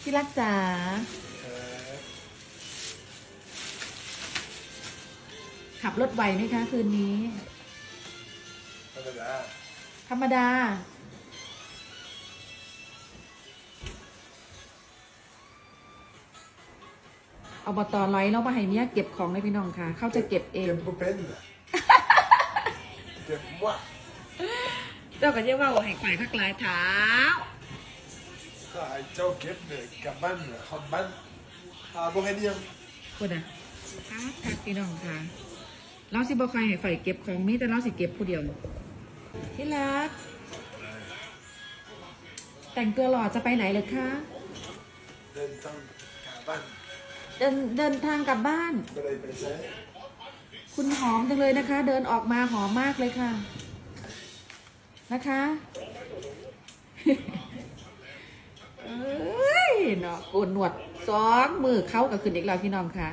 ที่รักจ๋าเออขับรถไหวไหมคะ คืนนี้ ธรรมดาธรรมดาเอาบตอร้อยแล้วมาให้เมียเก็บของเลยพี่น้องค่ะ เขาจะเก็บเอง เก็บบ่เป็นน่ะ เก็บว่า เจ้าก็เรียกว่าให้ฝ่ายข้ากลายเท้าก็ให้ เจ้าเก็บเนี่ยกลับบ้านเนี่ยฮอดบ้านหาบ่ให้เดียวคุณอะค่ะค่ะพี่น้องค่ะ เราสิบ่ใครให้ฝ่ายเก็บของมีแต่เราสิเก็บผู้เดียวที่รัก แต่งตัวหล่อจะไปไหนเลยคะ เดินต้องกลับบ้านเดินเดินทางกลับบ้านก็เลยไปใช้คุณหอมจังเลยนะคะ เดินออกมาหอมมากเลยค่ะ นะคะเอ้ยเนาะโกนหนวดสองมือเข้ากับขึ้นอีกแล้วพี่น้องค่ะ